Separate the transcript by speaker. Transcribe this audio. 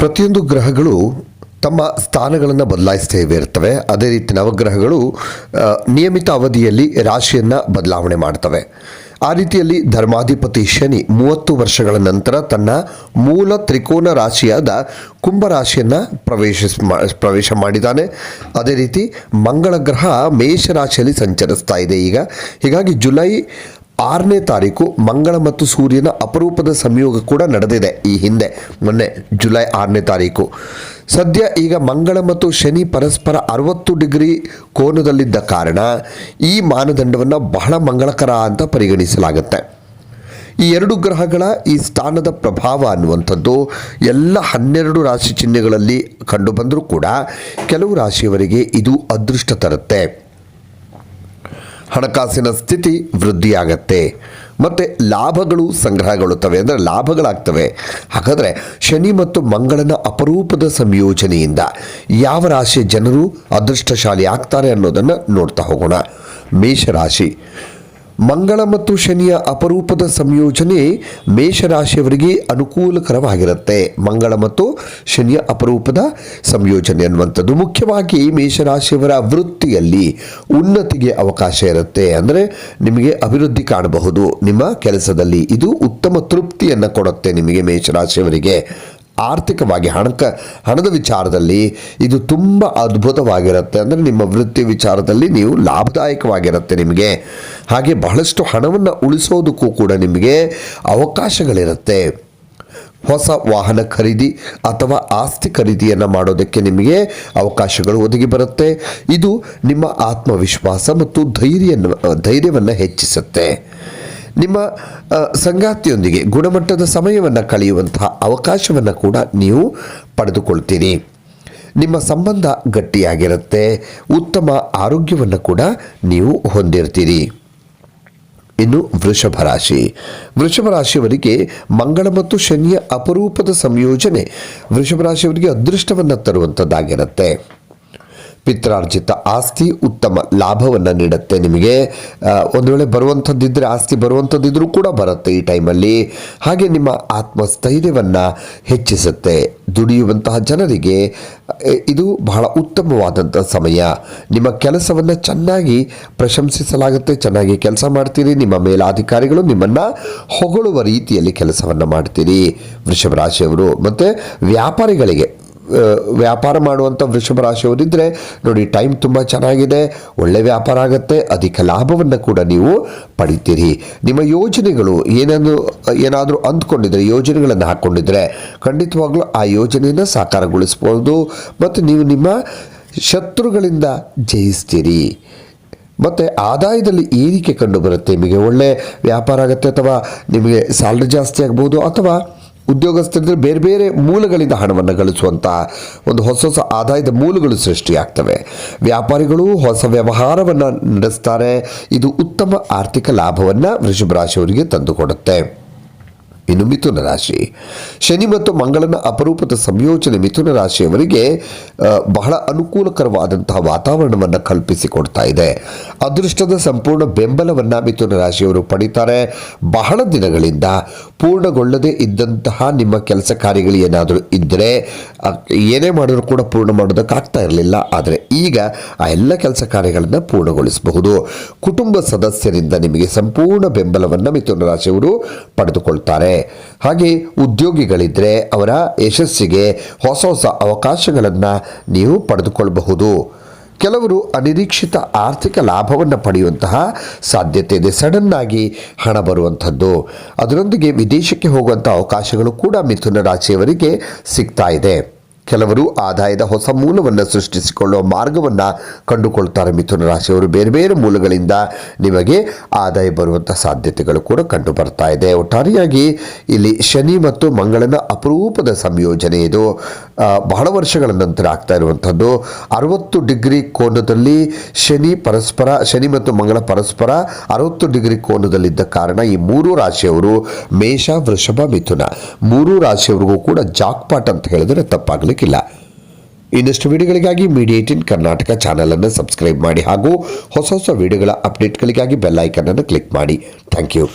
Speaker 1: ಪ್ರತಿಯೊಂದು ಗ್ರಹಗಳು ತಮ್ಮ ಸ್ಥಾನಗಳನ್ನು ಬದಲಾಯಿಸ್ತೇವೆ ಇರ್ತವೆ ಅದೇ ರೀತಿ ನವಗ್ರಹಗಳು ನಿಯಮಿತ ಅವಧಿಯಲ್ಲಿ ರಾಶಿಯನ್ನು ಬದಲಾವಣೆ ಮಾಡ್ತವೆ. ಆ ರೀತಿಯಲ್ಲಿ ಧರ್ಮಾಧಿಪತಿ ಶನಿ ಮೂವತ್ತು ವರ್ಷಗಳ ನಂತರ ತನ್ನ ಮೂಲ ತ್ರಿಕೋನ ರಾಶಿಯಾದ ಕುಂಭ ರಾಶಿಯನ್ನು ಪ್ರವೇಶಿಸ್ ಮಾ- ಪ್ರವೇಶ ಮಾಡಿದ್ದಾನೆ. ಅದೇ ರೀತಿ ಮಂಗಳ ಗ್ರಹ ಮೇಷ ರಾಶಿಯಲ್ಲಿ ಸಂಚರಿಸ್ತಾ ಇದೆ ಈಗ. ಹೀಗಾಗಿ ಜುಲೈ ಆರನೇ ತಾರೀಕು ಮಂಗಳ ಮತ್ತು ಸೂರ್ಯನ ಅಪರೂಪದ ಸಂಯೋಗ ಕೂಡ ನಡೆದಿದೆ. ಈ ಹಿಂದೆ ಮೊನ್ನೆ ಜುಲೈ ಆರನೇ ತಾರೀಕು. ಸದ್ಯ ಈಗ ಮಂಗಳ ಮತ್ತು ಶನಿ ಪರಸ್ಪರ ಅರವತ್ತು ಡಿಗ್ರಿ ಕೋನದಲ್ಲಿದ್ದ ಕಾರಣ ಈ ಮಾನದಂಡವನ್ನು ಬಹಳ ಮಂಗಳಕರ ಅಂತ ಪರಿಗಣಿಸಲಾಗುತ್ತೆ. ಈ ಎರಡು ಗ್ರಹಗಳ ಈ ಸ್ಥಾನದ ಪ್ರಭಾವ ಅನ್ನುವಂಥದ್ದು ಎಲ್ಲ ಹನ್ನೆರಡು ರಾಶಿ ಚಿಹ್ನೆಗಳಲ್ಲಿ ಕಂಡುಬಂದರೂ ಕೂಡ ಕೆಲವು ರಾಶಿಯವರಿಗೆ ಇದು ಅದೃಷ್ಟ ತರುತ್ತೆ. ಹಣಕಾಸಿನ ಸ್ಥಿತಿ ವೃದ್ಧಿಯಾಗತ್ತೆ. ಮತ್ತು ಲಾಭಗಳು ಸಂಗ್ರಹಗೊಳ್ಳುತ್ತವೆ. ಅಂದರೆ ಲಾಭಗಳಾಗ್ತವೆ. ಹಾಗಾದರೆ ಶನಿ ಮತ್ತು ಮಂಗಳನ ಅಪರೂಪದ ಸಂಯೋಜನೆಯಿಂದ ಯಾವ ರಾಶಿಯ ಜನರು ಅದೃಷ್ಟಶಾಲಿ ಆಗ್ತಾರೆ ಅನ್ನೋದನ್ನು ನೋಡ್ತಾ ಹೋಗೋಣ. ಮೇಷರಾಶಿ. ಮಂಗಳ ಮತ್ತು ಶನಿಯ ಅಪರೂಪದ ಸಂಯೋಜನೆ ಮೇಷರಾಶಿಯವರಿಗೆ ಅನುಕೂಲಕರವಾಗಿರುತ್ತೆ. ಮಂಗಳ ಮತ್ತು ಶನಿಯ ಅಪರೂಪದ ಸಂಯೋಜನೆ ಅನ್ನುವಂಥದ್ದು ಮುಖ್ಯವಾಗಿ ಮೇಷರಾಶಿಯವರ ವೃತ್ತಿಯಲ್ಲಿ ಉನ್ನತಿಗೆ ಅವಕಾಶ ಇರುತ್ತೆ. ಅಂದರೆ ನಿಮಗೆ ಅಭಿವೃದ್ಧಿ ಕಾಣಬಹುದು. ನಿಮ್ಮ ಕೆಲಸದಲ್ಲಿ ಇದು ಉತ್ತಮ ತೃಪ್ತಿಯನ್ನು ಕೊಡುತ್ತೆ ನಿಮಗೆ ಮೇಷರಾಶಿಯವರಿಗೆ. ಆರ್ಥಿಕವಾಗಿ ಹಣಕ, ಹಣದ ವಿಚಾರದಲ್ಲಿ ಇದು ತುಂಬ ಅದ್ಭುತವಾಗಿರುತ್ತೆ. ಅಂದರೆ ನಿಮ್ಮ ವೃತ್ತಿ ವಿಚಾರದಲ್ಲಿ ನೀವು ಲಾಭದಾಯಕವಾಗಿರುತ್ತೆ ನಿಮಗೆ. ಹಾಗೆ ಬಹಳಷ್ಟು ಹಣವನ್ನು ಉಳಿಸೋದಕ್ಕೂ ಕೂಡ ನಿಮಗೆ ಅವಕಾಶಗಳಿರುತ್ತೆ. ಹೊಸ ವಾಹನ ಖರೀದಿ ಅಥವಾ ಆಸ್ತಿ ಖರೀದಿಯನ್ನು ಮಾಡೋದಕ್ಕೆ ನಿಮಗೆ ಅವಕಾಶಗಳು ಒದಗಿ ಬರುತ್ತೆ. ಇದು ನಿಮ್ಮ ಆತ್ಮವಿಶ್ವಾಸ ಮತ್ತು ಧೈರ್ಯ ಧೈರ್ಯವನ್ನು ಹೆಚ್ಚಿಸುತ್ತೆ. ನಿಮ್ಮ ಸಂಗಾತಿಯೊಂದಿಗೆ ಗುಣಮಟ್ಟದ ಸಮಯವನ್ನು ಕಳೆಯುವಂತಹ ಅವಕಾಶವನ್ನು ಕೂಡ ನೀವು ಪಡೆದುಕೊಳ್ತೀರಿ. ನಿಮ್ಮ ಸಂಬಂಧ ಗಟ್ಟಿಯಾಗಿರುತ್ತೆ. ಉತ್ತಮ ಆರೋಗ್ಯವನ್ನು ಕೂಡ ನೀವು ಹೊಂದಿರ್ತೀರಿ. ಇನ್ನು ವೃಷಭ ರಾಶಿ. ವೃಷಭ ರಾಶಿಯವರಿಗೆ ಮಂಗಳ ಮತ್ತು ಶನಿಯ ಅಪರೂಪದ ಸಂಯೋಜನೆ ವೃಷಭ ರಾಶಿಯವರಿಗೆ ಅದೃಷ್ಟವನ್ನು ತರುವಂಥದ್ದಾಗಿರುತ್ತೆ ಪಿತ್ರಾರ್ಜಿತ ಆಸ್ತಿ ಉತ್ತಮ ಲಾಭವನ್ನು ನೀಡುತ್ತೆ ನಿಮಗೆ. ಒಂದು ವೇಳೆ ಬರುವಂಥದ್ದಿದ್ದರೆ ಆಸ್ತಿ ಬರುವಂಥದ್ದಿದ್ರೂ ಕೂಡ ಬರುತ್ತೆ ಈ ಟೈಮಲ್ಲಿ. ಹಾಗೆ ನಿಮ್ಮ ಆತ್ಮಸ್ಥೈರ್ಯವನ್ನು ಹೆಚ್ಚಿಸುತ್ತೆ. ದುಡಿಯುವಂತಹ ಜನರಿಗೆ ಇದು ಬಹಳ ಉತ್ತಮವಾದಂಥ ಸಮಯ. ನಿಮ್ಮ ಕೆಲಸವನ್ನು ಚೆನ್ನಾಗಿ ಪ್ರಶಂಸಿಸಲಾಗುತ್ತೆ, ಚೆನ್ನಾಗಿ ಕೆಲಸ ಮಾಡ್ತೀರಿ. ನಿಮ್ಮ ಮೇಲಾಧಿಕಾರಿಗಳು ನಿಮ್ಮನ್ನು ಹೊಗಳುವ ರೀತಿಯಲ್ಲಿ ಕೆಲಸವನ್ನು ಮಾಡ್ತೀರಿ. ವೃಷಭ ರಾಶಿಯವರು ಮತ್ತು ವ್ಯಾಪಾರಿಗಳಿಗೆ ವ್ಯಾಪಾರ ಮಾಡುವಂಥ ವೃಷಭ ರಾಶಿಯವರಿದ್ದರೆ ನೋಡಿ ಟೈಮ್ ತುಂಬ ಚೆನ್ನಾಗಿದೆ, ಒಳ್ಳೆ ವ್ಯಾಪಾರ ಆಗುತ್ತೆ, ಅಧಿಕ ಲಾಭವನ್ನು ಕೂಡ ನೀವು ಪಡಿತೀರಿ. ನಿಮ್ಮ ಯೋಜನೆಗಳು ಏನನ್ನು ಏನಾದರೂ ಅಂದ್ಕೊಂಡಿದ್ರೆ, ಯೋಜನೆಗಳನ್ನು ಹಾಕ್ಕೊಂಡಿದ್ರೆ ಖಂಡಿತವಾಗ್ಲೂ ಆ ಯೋಜನೆಯನ್ನು ಸಾಕಾರಗೊಳಿಸ್ಬೋದು. ಮತ್ತು ನೀವು ನಿಮ್ಮ ಶತ್ರುಗಳಿಂದ ಜಯಿಸ್ತೀರಿ. ಮತ್ತು ಆದಾಯದಲ್ಲಿ ಏರಿಕೆ ಕಂಡು ಬರುತ್ತೆ. ನಿಮಗೆ ಒಳ್ಳೆ ವ್ಯಾಪಾರ ಆಗುತ್ತೆ ಅಥವಾ ನಿಮಗೆ ಸ್ಯಾಲ್ರಿ ಜಾಸ್ತಿ ಆಗ್ಬೋದು ಅಥವಾ ಉದ್ಯೋಗಸ್ಥರಿದ್ರೆ ಬೇರೆ ಬೇರೆ ಮೂಲಗಳಿಂದ ಹಣವನ್ನು ಗಳಿಸುವಂಥ ಒಂದು ಹೊಸ ಹೊಸ ಆದಾಯದ ಮೂಲಗಳು ಸೃಷ್ಟಿಯಾಗ್ತವೆ. ವ್ಯಾಪಾರಿಗಳು ಹೊಸ ವ್ಯವಹಾರವನ್ನು ನಡೆಸ್ತಾರೆ. ಇದು ಉತ್ತಮ ಆರ್ಥಿಕ ಲಾಭವನ್ನು ವೃಷಭ ರಾಶಿಯವರಿಗೆ ತಂದುಕೊಡುತ್ತೆ. ಇನ್ನು ಮಿಥುನ ರಾಶಿ. ಶನಿ ಮತ್ತು ಮಂಗಳನ ಅಪರೂಪದ ಸಂಯೋಜನೆ ಮಿಥುನ ರಾಶಿಯವರಿಗೆ ಬಹಳ ಅನುಕೂಲಕರವಾದಂತಹ ವಾತಾವರಣವನ್ನು ಕಲ್ಪಿಸಿಕೊಡ್ತಾ ಇದೆ. ಅದೃಷ್ಟದ ಸಂಪೂರ್ಣ ಬೆಂಬಲವನ್ನು ಮಿಥುನ ರಾಶಿಯವರು ಪಡಿತಾರೆ. ಬಹಳ ದಿನಗಳಿಂದ ಪೂರ್ಣಗೊಳ್ಳದೇ ಇದ್ದಂತಹ ನಿಮ್ಮ ಕೆಲಸ ಕಾರ್ಯಗಳು ಏನಾದರೂ ಇದ್ದರೆ ಏನೇ ಮಾಡಿದ್ರು ಕೂಡ ಪೂರ್ಣ ಮಾಡೋದಕ್ಕಾಗ್ತಾ ಇರಲಿಲ್ಲ. ಆದರೆ ಈಗ ಆ ಎಲ್ಲ ಕೆಲಸ ಕಾರ್ಯಗಳನ್ನು ಪೂರ್ಣಗೊಳಿಸಬಹುದು. ಕುಟುಂಬ ಸದಸ್ಯರಿಂದ ನಿಮಗೆ ಸಂಪೂರ್ಣ ಬೆಂಬಲವನ್ನು ಮಿಥುನ ರಾಶಿಯವರು ಪಡೆದುಕೊಳ್ತಾರೆ. ಹಾಗೆ ಉದ್ಯೋಗಿಗಳಿದ್ದರೆ ಅವರ ಯಶಸ್ಸಿಗೆ ಹೊಸ ಹೊಸ ಅವಕಾಶಗಳನ್ನು ನೀವು ಪಡೆದುಕೊಳ್ಳಬಹುದು ಕೆಲವರು ಅನಿರೀಕ್ಷಿತ ಆರ್ಥಿಕ ಲಾಭವನ್ನು ಪಡೆಯುವಂತಹ ಸಾಧ್ಯತೆ ಇದೆ. ಸಡನ್ ಆಗಿ ಹಣ ಬರುವಂಥದ್ದು, ಅದರೊಂದಿಗೆ ವಿದೇಶಕ್ಕೆ ಹೋಗುವಂಥ ಅವಕಾಶಗಳು ಕೂಡ ಮಿಥುನ ರಾಶಿಯವರಿಗೆ ಸಿಗ್ತಾ ಇದೆ. ಕೆಲವರು ಆದಾಯದ ಹೊಸ ಮೂಲವನ್ನು ಸೃಷ್ಟಿಸಿಕೊಳ್ಳುವ ಮಾರ್ಗವನ್ನು ಕಂಡುಕೊಳ್ತಾರೆ ಮಿಥುನ ರಾಶಿಯವರು. ಬೇರೆ ಬೇರೆ ಮೂಲಗಳಿಂದ ನಿಮಗೆ ಆದಾಯ ಬರುವಂಥ ಸಾಧ್ಯತೆಗಳು ಕೂಡ ಕಂಡು ಬರ್ತಾ ಇದೆ. ಒಟ್ಟಾರೆಯಾಗಿ ಇಲ್ಲಿ ಶನಿ ಮತ್ತು ಮಂಗಳನ ಅಪರೂಪದ ಸಂಯೋಜನೆ ಇದು. ಬಹಳ ವರ್ಷಗಳ ನಂತರ ಆಗ್ತಾ ಇರುವಂಥದ್ದು ಅರವತ್ತು ಡಿಗ್ರಿ ಕೋನದಲ್ಲಿ ಶನಿ ಪರಸ್ಪರ, ಶನಿ ಮತ್ತು ಮಂಗಳ ಪರಸ್ಪರ ಅರವತ್ತು ಡಿಗ್ರಿ ಕೋನದಲ್ಲಿದ್ದ ಕಾರಣ ಈ ಮೂರು ರಾಶಿಯವರು ಮೇಷ, ವೃಷಭ, ಮಿಥುನ. ಮೂರು ರಾಶಿಯವರಿಗೂ ಕೂಡ ಜಾಕ್ಪಾಟ್ ಅಂತ ಹೇಳಿದರೆ ತಪ್ಪಾಗಲಿಕ್ಕಿಲ್ಲ ಇನ್ನಷ್ಟು ವಿಡಿಯೋಗಳಿಗಾಗಿ ಮೀಡಿಯಾ ಏಟಿನ್ ಕರ್ನಾಟಕ ಚಾನಲನ್ನು ಸಬ್ಸ್ಕ್ರೈಬ್ ಮಾಡಿ ಹಾಗೂ ಹೊಸ ಹೊಸ ವಿಡಿಯೋಗಳ ಅಪ್ಡೇಟ್ಗಳಿಗಾಗಿ ಬೆಲ್ ಐಕನ್ ಅನ್ನು ಕ್ಲಿಕ್ ಮಾಡಿ. Thank you.